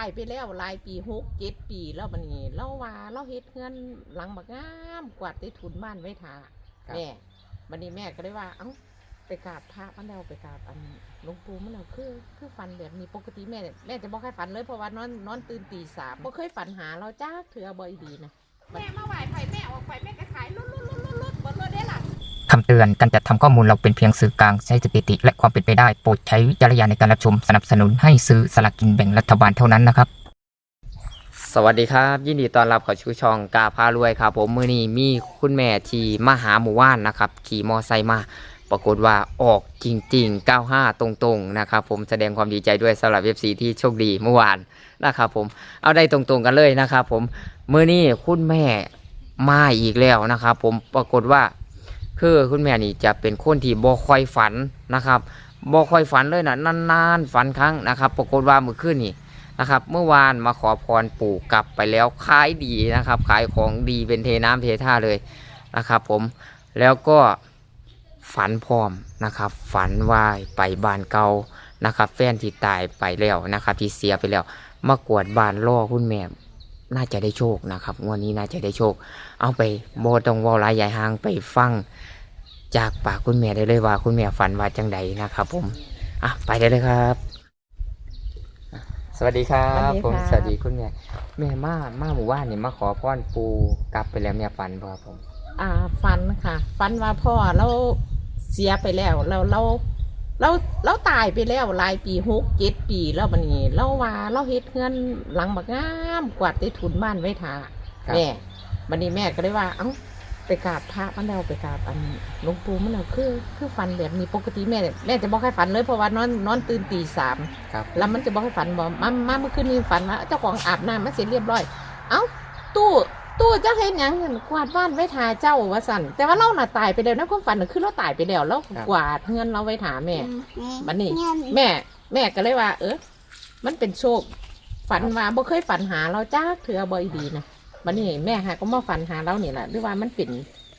ายไปแล้วหลายปีหกเจ็ดปีแล้วบัดนี้เราว่าเราเฮ็ดเงินหลังบักงามกวาดได้ทุนบ้านไว้ทาครับ แม่บัดนี้แม่ก็เลยว่า เอ้าไปกราบพระมันแล้วไปกราบอันหลวงปู่มันแล้วคือคือฝันแบบนี้ปกติแม่แม่จะบ่เคยฝันเลยเพราะว่านอนนอนตื่นตีสามบ่เคยฝันหาเราจ้าเถื่อบ่อยดีนะ แม่มาไหวไผแม่ออกไปแม่ก็ขายลุดำเตือน การจัดทำข้อมูลเราเป็นเพียงสื่อกลางใช้สถิติ และความเป็นไปได้โปรดใช้วิจารณญาณในการรับชมสนับสนุนให้ซื้อสลากกินแบ่งรัฐบาลเท่านั้นนะครับ สวัสดีครับ ยินดีต้อนรับเข้าสู่ช่องกาพารวยครับ ผมมือนี้มีคุณแม่ที่มาหาหมู่ว่านนะครับ ขี่มอไซค์มา ปรากฏว่าออกจริง ๆ 95 ตรงๆนะครับผมแสดงความดีใจด้วยสำหรับเอฟซีที่โชคดีเมื่อวานนะครับผมเอาได้ตรงๆกันเลยนะครับผมมือนี้คุณแม่มาอีกแล้วนะครับผมปรากฏว่า คือคุณแม่นี่จะเป็นคนที่บ่ค่อยฝันนะครับบ่ค่อยฝันเลยนะนานๆฝันครั้งนะครับปรากฏว่าเมื่อคืนนี่นะครับ เมื่อวานมาขอพรปู่กลับไปแล้วขายดีนะครับ ขายของดีเป็นเทน้ำเทท่าเลยนะครับ ผมแล้วก็ฝันพร้อมนะครับ ฝันว่าไปบ้านเก่านะครับ แฟนที่ตายไปแล้วนะครับ ที่เสียไปแล้ว มากวดบ้านล่อคุณแม่ น่าจะได้โชคนะครับงวดนี้น่าจะได้โชค เอาไปโบตรงวอลายใหญ่หางไปฟัง จากปากคุณแม่ได้เลยว่าคุณแม่ฝันว่าจังใดนะครับ ผมอะไปได้เลยครับ สวัสดีครับสวัสดีผมค่ะสวัสดีคุณแม่แม่มามาหมู่บ้านนี่มาขอพรปูกลับไปแล้วแม่ฝันบ่ครับผม อ่าฟันค่ะฟันว่าพ่อเราเสียไปแล้วเราเรา เราเราตายไปแล้วหลายปีหกเจ็ดปีแล้วบัดนี้เราว่าเราเฮ็ดเงินหลังบักงามกวาดได้ทุนบ้านไว้ทาครับ แม่บัดนี้แม่ก็เลยว่า เอ้าไปกราบพระมันแล้วไปกราบอันหลวงปู่มันแล้วคือคือฟันแบบนี้ปกติแม่แม่จะบอกให้ฝันเลยเพราะว่านอนนอนตื่นตีสาม ครับ แล้วมันจะบอกให้ฝันบอกมามาเมื่อคืนนี้ฝันว่าเจ้าของอาบน้ำมันเสร็จเรียบร้อย เอ้า ตู้ ตู้เจ้าเห็นหยังเห็นกวาดบ้านไว้ทาเจ้าว่าสั่นแต่ว่าเราน่ะตายไปแล้วนะความฝันน่ะคือเราตายไปแล้วแล้วกวาดเงินเราไว้ถาแม่ บัดนี้ แม่ แม่ก็เลยว่า เออมันเป็นโชค ฝันว่าบ่เคยฝันหาเราจ้าเถื่อบ่อยดีนะบัดนี้แม่หาก็มาฝันหาเรานี่แหละหรือว่ามันเป็น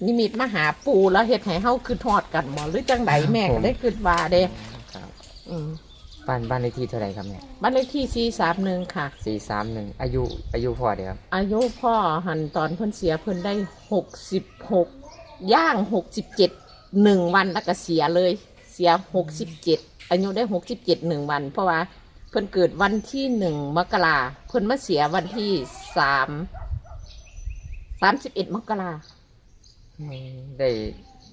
นิมิตมาหาปูแล้วเฮ็ดให้เฮาคือทอดกันบ่หรือจังใดแม่ก็ได้คิดว่าเด้ครับอืม บ้านบ้านเลขที่เท่าไหร่ครับเนี่ยบ้านเลขที่ 431 ค่ะ สี่สามหนึ่งอายุอายุพอเดียวครับอายุพ่อหันตอนเพิ่นเสียเพิ่นได้หกสิบหกย่างหกสิบเจ็ดหนึ่งวันแล้วก็เสียเลย เสียหกสิบเจ็ดอายุได้หกสิบเจ็ดหนึ่งวัน เพราะว่าเพิ่นเกิดวันที่หนึ่งมกราเพิ่นมาเสียวันที่สามสามสิบเอ็ดมกราได้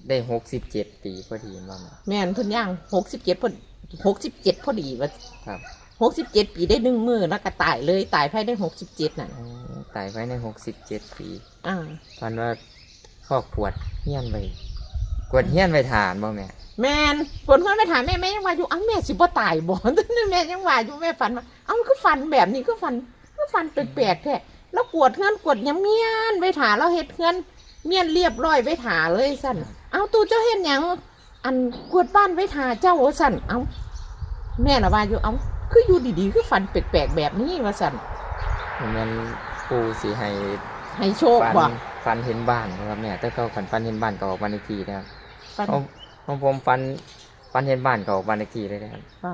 ได้หกสิบเจ็ดปีพอดีมั้งแม่นเพิ่นย่างหกสิบเจ็ดพอ หกสิบเจ็ดพอดีว่าครับ หกสิบเจ็ดปีได้หนึ่งมือแล้วก็ตายเลยตายภายในหกสิบเจ็ดน่ะอ๋อตายไว้ในหกสิบเจ็ดปีอ่าฝันว่าพ่อกวดเฮี้ยนไปกวดเฮี้ยนไปฐานบ่แม่แม่นผลคนไปถามแม่แม่ยังว่าอยู่เอ้าแม่สิบ่ตายบ่แม่ยังว่าอยู่แม่ฝันว่าเอ้ามันคือฝันแบบนี้คือฝันคือฝันแปลกๆแท้แล้วกวดเงินกวดยำเมียนไว้ถาเราเฮ็ดเงินเมียนเรียบร้อยไว้ถาเลยสั่นเอ้าตู่เจ้าเฮ็ดหยัง อันกวดบ้านไว้ถาเจ้าว่าสั่นเอ้าแม่น่ะว่าอยู่เอ้าคืออยู่ดีๆ คือฝันแปลกๆแบบนี้ว่าสั่นเหมือนปูสีให้ให้โชคฟันบ่ฟันเห็นบ้านนะครับเนี่ยแต่ก็ขันฟันเห็นบ้านก็ออกบ้านเลขที่นะครับฝันของของผมฟันฟันเห็นบ้านก็ออกบ้านเลขที่เลยนะครับว่า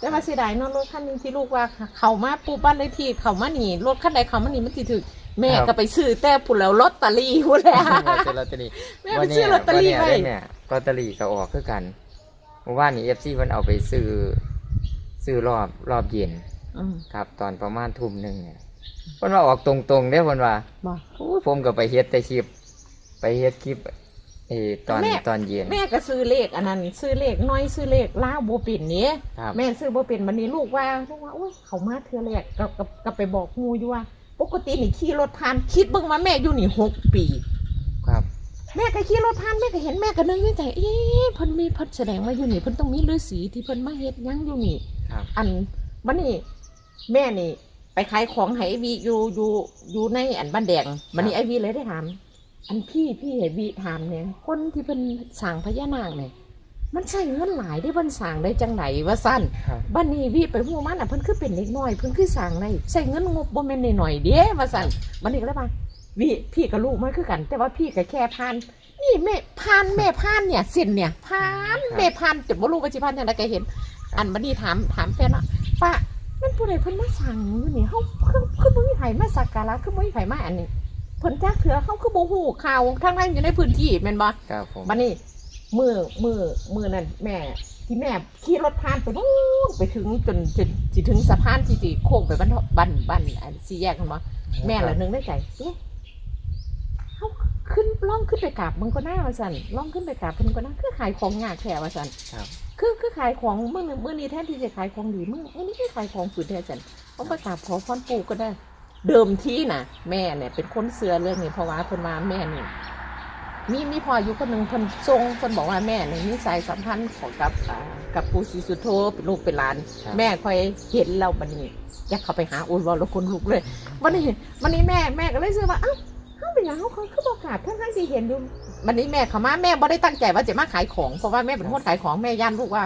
แต่ว่าเสียดายเนาะรถคันนี้ที่ลูกว่าเขามาปูบ้านเลขที่เขามานี่รถคันใดเขามานี่มันสิถึกแม่ก็ไปซื้อแต่พุ่นแล้วลอตเตอรี่พุ่นแหล้วแม่ซื้อลอตเตอรี่แม่ไปซื้อลอตเตอรี่ไว้ วันเนี้ยลอตเตอรี่ก็ออกคือกันเมื่อวานนี้เอฟซีมันเอาไปซื้อซื้อรอบรอบเย็นอืมครับ ตอนประมาณทุ่มหนึ่งเนี่ยเพิ่นว่าออกตรงๆเด้อเพิ่นว่าบอกโอ้ยผมก็ไปเฮ็ดแต่คลิป ไปเฮ็ดคลิป เออตอนแม่ ตอนเย็น แม่ก็ซื้อเลขอันนั้นซื้อเลขน้อยซื้อเลขล่าวโบปินนี้ครับ แม่ซื้อโบปินวันนี้ลูกว่าลูกว่าโอ้ยเขามาเทือแรกก็ก็ก็ไปบอกงูอยู่ว่า ปกตินี่ขี่รถผ่านคิดเบิ่งว่าแม่อยู่นี่หกปี ครับ แม่ก็ขี่รถผ่านแม่ก็เห็นแม่ก็นึกในใจเอ๊ะเพิ่นมีเพิ่นแสดงว่าอยู่นี่เพิ่นต้องมีฤาษีที่เพิ่นมาเฮ็ดหยังอยู่นี่ ครับ อันวันนี้แม่นี่ ไปขายของให้ไอวีอยู่อยู่อยู่ในอันบ้านแดงวันนี้ไอวีเลยได้ถาม อันพี่พี่ไอวีถามเนี่ยคนที่เป็นสั่งพญานาคเนี่ยมันใช้เงินหลายได้เพิ่นสั่งได้จังไหนว่าสั้นครับบ้านนี้วีไปหูมันอะเพิ่นคือเป็นเล็กน้อยเพิ่นคือสั่งได้ใช้เงินงบบ่แม่นหน่อยๆเด้ว่าสั้นวันนี้ก็เลยว่าวีพี่กับลูกมันคือกัน แต่ว่าพี่ก็แค่พาน นี่แม่พานแม่พานเนี่ยเส้นเนี่ยพานแม่พานแต่บ่รู้ว่าสิพานจังไดก็เห็น อันบันนี้ถามถามแฟนว่าป้ามันผู้ใดเพิ่นมาสั่งอยู่นี่เฮาคือคือบ่มีไผมาสักการะคือบ่มีไผมาอันนี้ เพิ่นจักเถือเฮาคือบ่ฮู้ข่าวทั้งนั้นอยู่ในพื้นที่แม่นบ่ครับผมบัดนี้มือมือมือนั่นแม่ ที่แม่ขี่รถผ่านไปนู้นไปถึงจนจนสิถึงสะพานที่สิโค้งไปบ้านบ้านบ้านอันสี่แยกกันบ่แม่ละนึงได้ใจเอ๊ะเฮาขึ้นล่องขึ้นไปกราบมึงก็น่าว่าซั่นล่องขึ้นไปกราบเพิ่นก็น่าคือขายของยากแท้ว่าซั่นครับคือคือขายของมื้อนึงมื้อนี้แทนที่จะขายของดีมื้อมื้อนี้คือขายของฝืนแท้ซั่นเอาไปกราบขอพรปู่ก็ได้ เดิมทีน่ะแม่เนี่ย เป็นคนเสือเรื่องนี้เพราะว่าเพิ่นว่าแม่นี่มีมีพ่ออยู่คนหนึ่งเพิ่นทรงเพิ่นบอกว่าแม่เนี่ยมีสายสัมพันธ์ของกับอ่ากับปู่ศรีสุโธเป็นลูกเป็นหลาน ครับ แม่คอยเห็นเราบัดนี้อยากเข้าไปหาอุ้ยบอลแล้วคนลุกเลยวันนี้วันนี้แม่แม่ก็เลยซื้อว่าเอ้าเฮาเป็นหยังเฮาเขาคือบ่กราบทั้งทั้งที่เห็นอยู่วันนี้แม่เขามาแม่บ่ได้ตั้งใจว่าจะมาขายของเพราะว่าแม่เป็นคนขายของแม่ย่านลูกว่า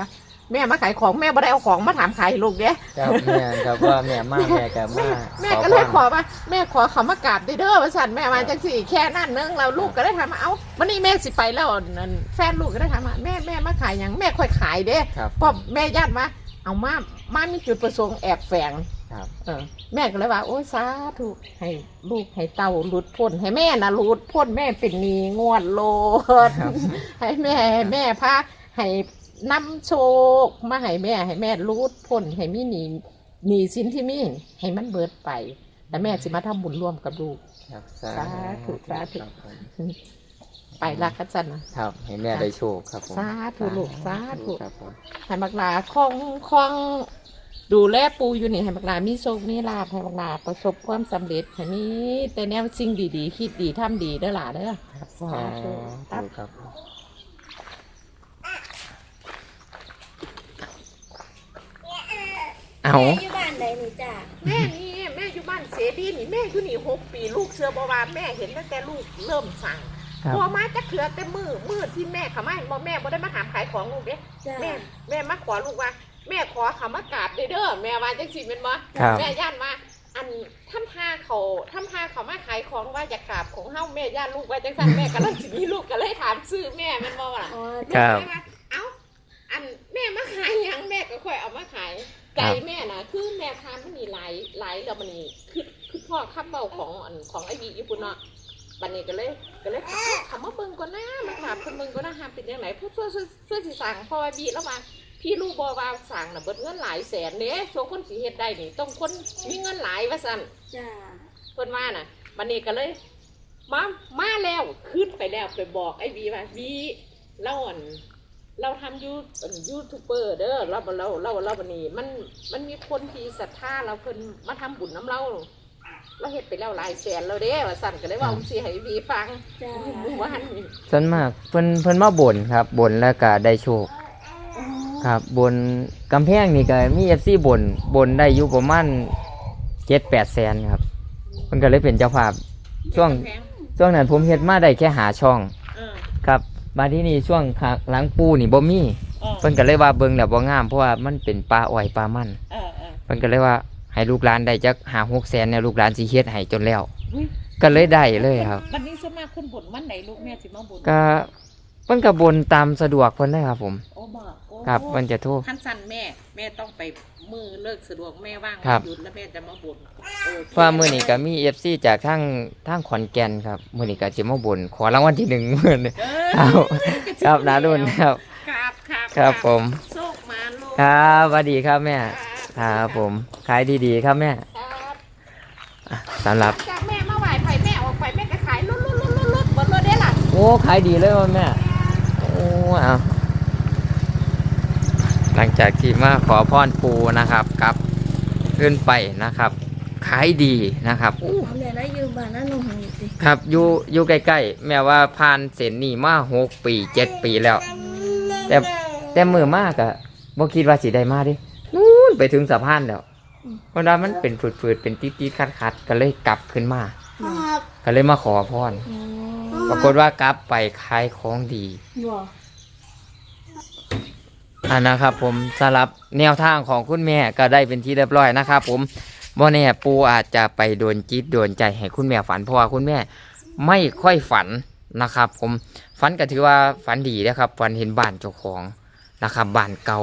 แม่มาขายของแม่บ่ได้เอาของมาถามขายให้ลูกเด้ครับแม่ครับว่าแม่มาแม่กับแม่มาแม่ก็เลยขอว่าแม่ขอเขามากราบเด้อว่าสันแม่มาจังสี่แค่นั้นเนึงเราลูกก็ได้ถามว่าเอ้าวันนี้แม่สิไปแล้วนั่นแฟนลูกก็ได้ถามว่าแม่แม่มาขายหยังแม่ค่อยขายเด้ครับเพราะแม่ญาติว่าเอามามามีจุดประสงค์แอบแฝงครับเออแม่ก็เลยว่า โอ้ยสาธุให้ลูกให้เต้าหลุดพ้นให้แม่นะหลุดพ้นแม่เป็นหนีงวดโลดครับให้แม่แม่พาให้ นำโชคมาให้แม่ ให้แม่รูดพ้นให้มีหนีหนีสินที่มีให้มันเบิดไป แต่แม่สิมาทำบุญร่วมกับลูก ครับสาธุสาธุ ครับผมไปรักกันจันนะ ครับให้แม่ได้โชคครับผมสาธุลูกสาธุ ครับผมให้บักลาคล่องคล่องดูแลปูอยู่นี่ให้บักลามีโชคมีลาภให้บักลาประสบความสำเร็จให้มีแต่แนวสิ่งดีๆ คิดดีทำดีเด้อหล่ะเด้อสาธุตัดครับ เอาแม่อยู่บ้านใดนี่จ้ะแม่นี่แม่อยู่บ้านเสดีนี่แม่อยู่นี่หกปีลูกเสือบาวาแม่เห็นตั้งแต่ลูกเริ่มสั่งครับ พอมาจะเถือแต่มือมือที่แม่เขามาบอกแม่บ่ได้มาถามขายของลูกเด้จ้ะแม่แม่มาขอลูกว่า แม่ขอเขามากราบเด้อเด้อแม่ว่าจังสิเป็นบ่ ครับ แม่ย่านว่าอันทำท่าเขาทำท่าเขามาขายของว่าอยากกราบของเฮาแม่ย่านลูกว่าจังซั่นแม่ก็เลยสิมีลูกก็เลยถามซื้อแม่แม่นบ่ล่ะอ๋อครับลูกก็เลยว่าเอ้าอันแม่มาขายหยังแม่ก็ค่อยเอามาขาย ใจแม่นะคือแม่ทานมันนี่หลายหลายแล้วมันนี่คือคือพ่อข้าเบาของอันของไอ้บีญี่ปุ่นเนาะบันนี้ก็เลยก็เลยถามว่าเบิ่งก่อนนะมาถามคนเบิ่งก่อนนะหาเป็นยังไงผู้ช่วยช่วยช่วยสิสั่งพ่อไอ้บีแล้วว่าพี่รู้บ่ว่าสั่งน่ะเบิดเงินหลายแสนเด้โชว์คนสิเฮ็ดได้นี่ต้องคนมีเงินหลายว่าซั่นจ้ะเพิ่นว่าน่ะบันนี้ก็เลยมามาแล้วขึ้นไปแล้วไปบอกไอ้บีว่าบีเล่าอัน เราทำยูยูทูบเบอร์เด้อเราเราเราเราบันนี้มันมันมีคนที่ศรัทธาเราเพิ่นมาทำบุญน้ำเราเราเฮ็ดไปแล้วหลายแสนแล้วเด้ว่าสั่นก็เลยว่าองสิให้บีฟังจ้ะว่าหันนี่ส่วนมากเพิ่นเพิ่นมาบ่นครับบ่นแล้วก็ได้โชคครับบนกำแพงนี่ก็มีเอฟซีบนบนได้อยู่ประมาณเจ็ดแปดแสนครับ มันก็เลยเป็นเจ้าภาพช่วงแพงช่วงนั้นผมเฮ็ดมาได้แค่หาช่องเออครับ มาที่นี่ช่วงข้างหลังปูนี่บ่มีเออเพิ่นก็เลยว่าเบิ่งแล้วบ่งาม เพราะว่ามันเป็นปลาอ้อยปลามันเออเออเพิ่นก็เลยว่าให้ลูกหลานได้จักหาหกแสนเนี่ยลูกหลานสิเฮ็ดให้จนแล้วอุ๊ยก็เลยได้เลยครับวันนี้ส่วนมากคนบ่นวันไหนลูกแม่สิมาบ่นก็เพิ่นก็บนตามสะดวกเพิ่นเลยครับ ผมโอ้บอกโอ้ครับเพิ่นจะโทรท่านสั่นแม่แม่ต้องไปมือเลิกสะดวกแม่ว่างครับหยุดแล้วแม่จะมาบ่นโอเคเพราะว่ามื้อนี้ก็มี FC จากทางทางขอนแก่นครับมื้อนี้ก็สิมาบ่นขอรางวัลที่หนึ่งมื้อนี้เออ ครับครับนารุ่นครับ ครับครับครับผม โชคมาลูกครับสวัสดีครับแม่ครับผมขายดีๆครับแม่ครับอะสำหรับ จากแม่มาไหวไผ่แม่ออกไปแม่ก็ขายลุดลุดลุดลุดลุดหมดเลยได้ล่ะโอ้ขายดีเลยว่ะแม่โอ้เอาหลังจากที่มาขอพรปูนะครับกลับขึ้นไปนะครับ ขายดีนะครับอู้เอาแม่แล้วอยู่บ้านนั่นหนูหงสิครับอยู่อยู่ใกล้ๆแม่ว่าผ่านเส้นนี้มาหกปีเจ็ดปีแล้ว แต่แต่มือมากอะบ่คิดว่าสิได้มาเดินู่นไปถึงสะพานแล้วเพราะว่ามันเป็นฝืดๆเป็นติดๆคัดๆก็เลยกลับขึ้นมา ก็เลยมาขอพรอ๋อปรากฏว่ากลับไปขายของดีบ่อันนะครับผมสำหรับแนวทางของคุณแม่ก็ได้เป็นที่เรียบร้อยนะครับผม บ่แน่ปูอาจจะไปโดนจิตโดนใจให้คุณแม่ฝันเพราะว่าคุณแม่ไม่ค่อยฝันนะครับ ผมฝันก็ถือว่าฝันดีนะครับฝันเห็นบ้านเจ้าของนะครับบ้านเก่า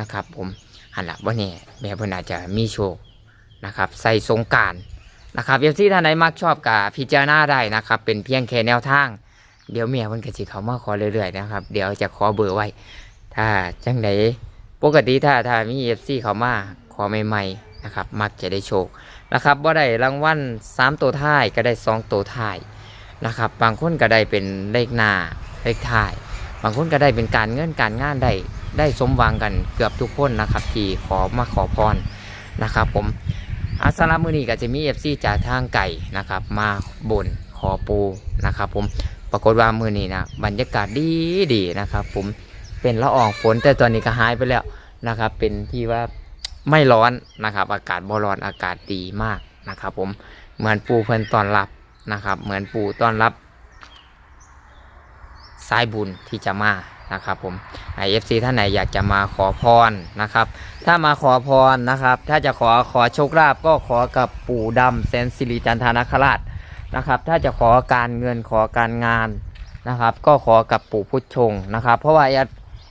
นะครับ ผมหันละว่าเนี่ยแม่เพิ่นอาจจะมีโชคนะครับ ใส่สงการนะครับเอฟซีท่านไหนมักชอบกับพิจารณาได้นะครับ เป็นเพียงแค่แนวทาง เดี๋ยวเมียเพิ่นก็สิเขามาขอเรื่อยๆนะครับ เดี๋ยวจะขอเบอร์ไว้ ถ้าจังไดปกติถ้าถ้ามีเอฟซีเขามาขอใหม่ๆ นะครับมักจะได้โชคนะครับบ่าได้รางวัล3ตัวท้ายก็ได้ 2 ตัวท้ายนะครับบางคนก็ได้เป็นเลขหน้าเลขท้าย บางคนก็ได้เป็นการเงินการงานได้ได้สมหวังกันเกือบทุกคนนะครับที่ขอมาขอพรนะครับผมอาสาฬมือนี้ก็จะมีเอฟซีจากทางไก่นะครับมาบนขอปูนะครับผมปรากฏว่ามือนี้นะบรรยากาศดีดีนะครับผมเป็นละอองฝนแต่ตอนนี้ก็หายไปแล้วนะครับเป็นที่ว่า ไม่ร้อนนะครับ อากาศบร้อนอากาศดีมากนะครับผมเหมือนปูเพิ่นต้อนรับนะครับ เหมือนปูต้อนรับสายบุญที่จะมานะครับผมไอเอฟซีท่านไหนอยากจะมาขอพรนะครับ ถ้ามาขอพรนะครับ ถ้าจะขอขอโชคลาภก็ขอกับปู่ดำเซนสิริจันทานคราชนะครับ ถ้าจะขอการเงินขอการงานนะครับ ก็ขอกับปู่พุทธชงนะครับ เพราะว่าแอด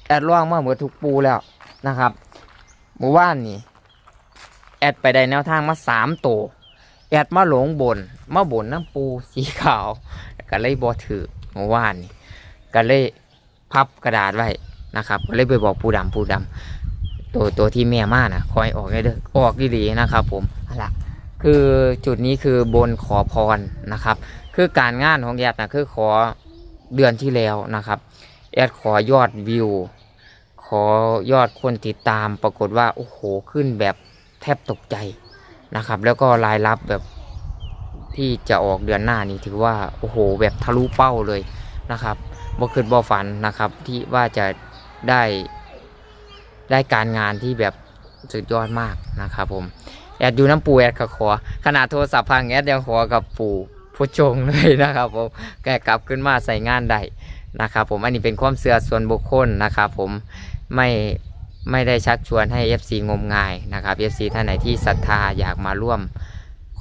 แอดล่วงมาเหมือนทุกปูแล้วนะครับ เมื่อวานนี้แอดไปได้แนวทางมาสามตัวแอดมาหลงบนมาบนน้ำปูสีขาวก็เลยบอถือเมื่อวานนี้ก็เลยพับกระดาษไว้นะครับก็เลยไปบอกปูดำปูดำตัวตัวที่แม่มานะคอยออกให้เด้อออกดีๆนะครับ ผมอาละคือจุดนี้คือบนขอพรนะครับ คือการงานของแอดนะคือขอเดือนที่แล้วนะครับ แอดขอยอดวิว อยอดคนติดตามปรากฏว่าโอ้โหขึ้นแบบแทบตกใจนะครับ แล้วก็รายรับแบบที่จะออกเดือนหน้านี้ถือว่าโอ้โหแบบทะลุเป้าเลยนะครับบ่คิดบ่ฝันนะครับที่ว่าจะได้ได้การงานที่แบบสุดยอดมากนะครับผมแอดอยู่น้ำปูแอดก็ขอขนาดโทรศัพท์พังแอดยังขอกับปู่ผู้ชงเลยนะครับผมแกกลับขึ้นมาใส่งานได้นะครับผมอันนี้เป็นความเสื่อส่วนบุคคลนะครับผม ไม่ไม่ได้ชักชวนให้ FC งมงายนะครับ FC ท่านไหนที่ศรัทธาอยากมาร่วม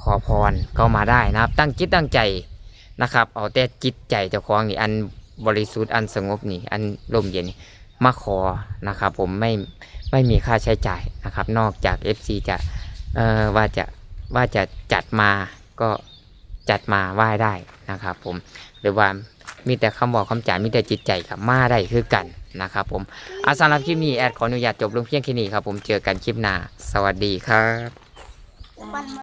ขอพรก็มาได้นะครับ ตั้งจิตตั้งใจนะครับ เอาแต่จิตใจเจ้าของนี่อันบริสุทธิ์อันสงบนี่ อันลมเย็นมาขอนะครับ ผมไม่ไม่มีค่าใช้จ่ายนะครับ นอกจาก FC จะเอ่อว่าจะว่าจะจัดมาก็จัดมาไหว้ได้นะครับ ผมหรือว่ามีแต่คำบอกคำจ่ายมีแต่จิตใจครับมาได้คือกัน นะครับผมอาสำหรับคลิปนี้แอดขออนุญาตจบลงเพียงแค่นี้ครับผมเจอกันคลิปหน้า สวัสดีครับ